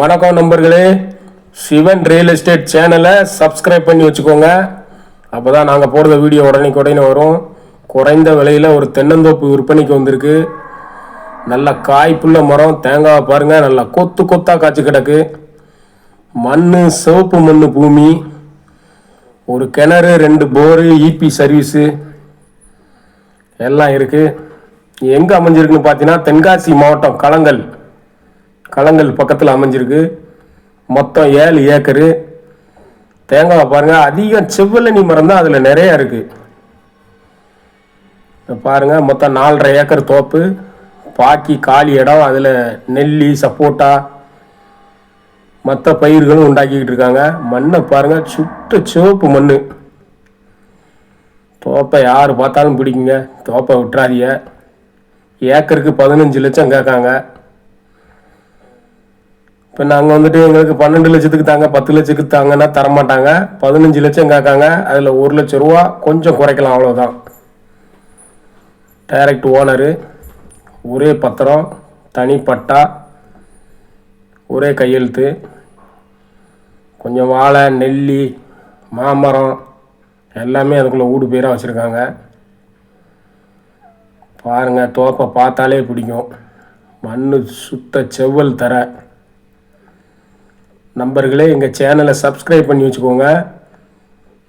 வணக்கம் நண்பர்களே. Sivan real estate சேனலை சப்ஸ்கிரைப் பண்ணி வச்சுக்கோங்க. அப்போ தான் நாங்கள் போடுற வீடியோ உடனே உடனே வரும். குறைந்த விலையில் ஒரு தென்னந்தோப்பு விற்பனைக்கு வந்திருக்கு. நல்ல காய்ப்புள்ள மரம் தேங்காவை பாருங்கள் நல்லா கொத்து கொத்தாக காய்ச்சி கிடக்கு. மண் சிவப்பு மண் பூமி. ஒரு கிணறு ரெண்டு போரு இபி சர்வீஸு எல்லாம் இருக்குது எங்கே அமைஞ்சிருக்குன்னு பார்த்தீங்கன்னா தென்காசி மாவட்டம் களங்கல் களங்கள் பக்கத்தில் அமைஞ்சிருக்கு. மொத்தம் ஏழு ஏக்கரு. தேங்காய் பாருங்கள் அதிகம் செவ்வல்லனி மரம் தான் அதில் நிறையா இருக்குது பாருங்கள் மொத்தம் நாலரை ஏக்கர் தோப்பு. பாக்கி காலி இடம் அதில் நெல்லி சப்போட்டா மற்ற பயிர்களும் உண்டாக்கிக்கிட்டு இருக்காங்க. மண்ணை பாருங்கள் சுட்ட சிவப்பு மண் தோப்பை யார் பார்த்தாலும் பிடிக்குங்க. தோப்பை விட்டுறாதீங்க. ஏக்கருக்கு பதினஞ்சு லட்சம் கேட்காங்க. இப்போ நாங்கள் வந்துட்டு எங்களுக்கு பன்னெண்டு லட்சத்துக்கு தாங்க பத்து லட்சத்துக்கு தாங்கன்னா தரமாட்டாங்க. பதினஞ்சு லட்சம் கேட்காங்க. அதில் ஒரு லட்ச ரூபா கொஞ்சம் குறைக்கலாம் அவ்வளோதான் டைரக்ட் ஓனரு ஒரே பத்திரம் தனிப்பட்டா ஒரே கையெழுத்து. கொஞ்சம் வாழை நெல்லி மாமரம் எல்லாமே அதுக்குள்ளே ஊடு பேராக வச்சுருக்காங்க. பாருங்கள் தோப்பை பார்த்தாலே பிடிக்கும். மண் சுத்த செவ்வல் தர. நம்பர்களே எங்கள் சேனலை சப்ஸ்கிரைப் பண்ணி வச்சுக்கோங்க.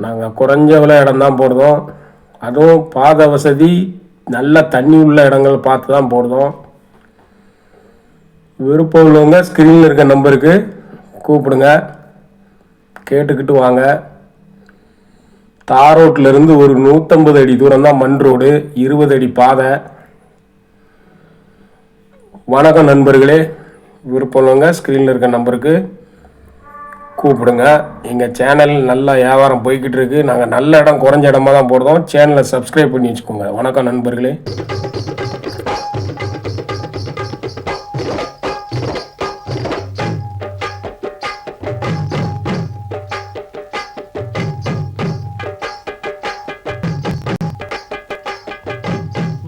நாங்கள் குறைஞ்ச விலை இடம்தான் போடுறோம். அதுவும் பாத வசதி நல்ல தண்ணி உள்ள இடங்கள் பார்த்து தான் போடுறோம். விருப்பம் உள்ளவங்க ஸ்க்ரீனில் இருக்க நம்பருக்கு கூப்பிடுங்க. கேட்டுக்கிட்டு வாங்க. தார் ரோட்ல இருந்து ஒரு நூற்றம்பது அடி தூரம் தான் மண் ரோடு இருபது அடி பாதை. வணக்கம் நண்பர்களே. விருப்பம் உள்ளவங்க ஸ்க்ரீனில் இருக்க நம்பருக்கு கூப்பிடுங்க. எங்கள் சேனல் நல்லா வியாபாரம் போய்கிட்டு இருக்கு நாங்கள் நல்ல இடம் குறைஞ்ச இடமா தான் போடுறோம். சேனலை சப்ஸ்கிரைப் பண்ணி வச்சுக்கோங்க. வணக்கம் நண்பர்களே.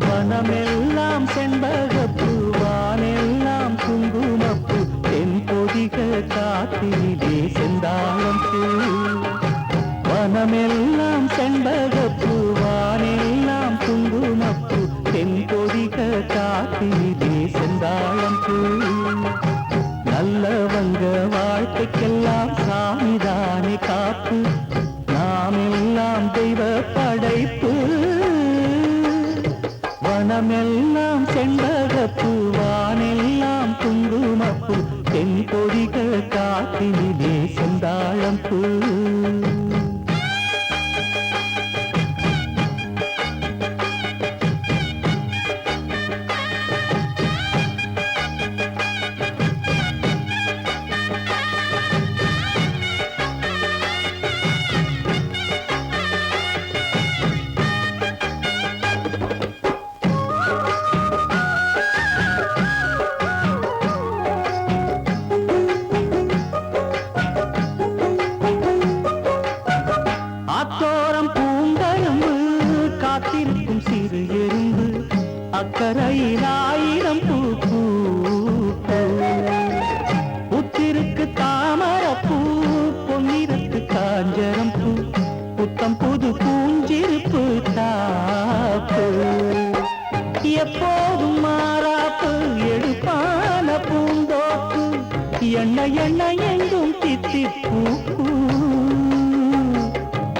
மனமெல்லாம் சென்ப வனமெல்லாம் செண்பகப்பூ வானெல்லாம் குங்குமப்பூ தென்பொதிக காத்திலே செந்தாழம் பூ நல்லவங்க வாழ்க்கைக்கெல்லாம் சாமிதானே காப்பு. நாமெல்லாம் தெய்வ படைப்பு. வனமெல்லாம் செண்பகப்பூ வானெல்லாம் குங்குமப்பூ தென் பொறிக காட்டினிலே செந்தாழம் பூ அக்கறையில் ஆயிரம் பூ புத்திருக்கு தாமர பூ. புத்திருக்கு பொன்னிறத்து காஞ்சரம் பூ புத்தம் புது பூஞ்சிருப்பு தாப்பு எப்போதும் மாறாப்பு எடுப்பான பூந்தோப்பு எண்ண எண்ண எங்கும் தித்திப்பூ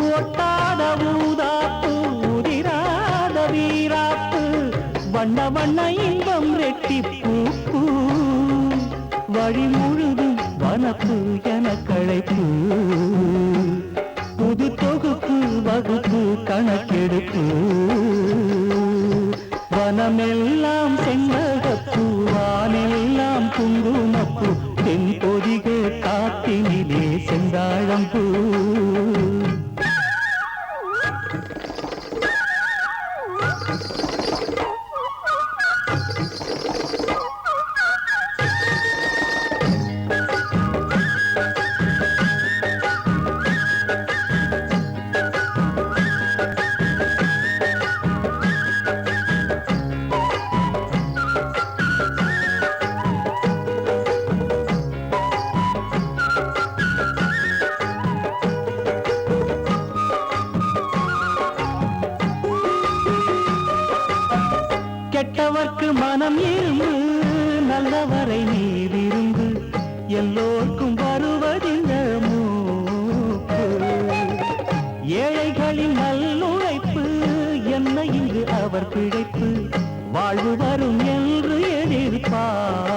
ஒட்டாத ஊதாப்பு உதிராத வீரா வண்ண வண்ண இன்பம் ரெட்டி பூ வழி முழுதும் வனப்பு என களைப்பு. புது தொகுப்பு வகுப்பு கணக்கெடுப்பு. வனமெல்லாம் செங்ககப்பு வானெல்லாம் குங்குமப்பு. தென் பொதிக காத்தினிலே செந்தாழம்பூ. கெட்டவர்க்கு மனம் இரும்பு நல்லவரை நீ விரும்பு எல்லோர்க்கும் வருவதிந்த மூப்பு. ஏழைகளின் நல்லுழைப்பு என்ன இங்கு அவர் பிழைப்பு. வாழ்வு வரும் என்று எதிர்பார்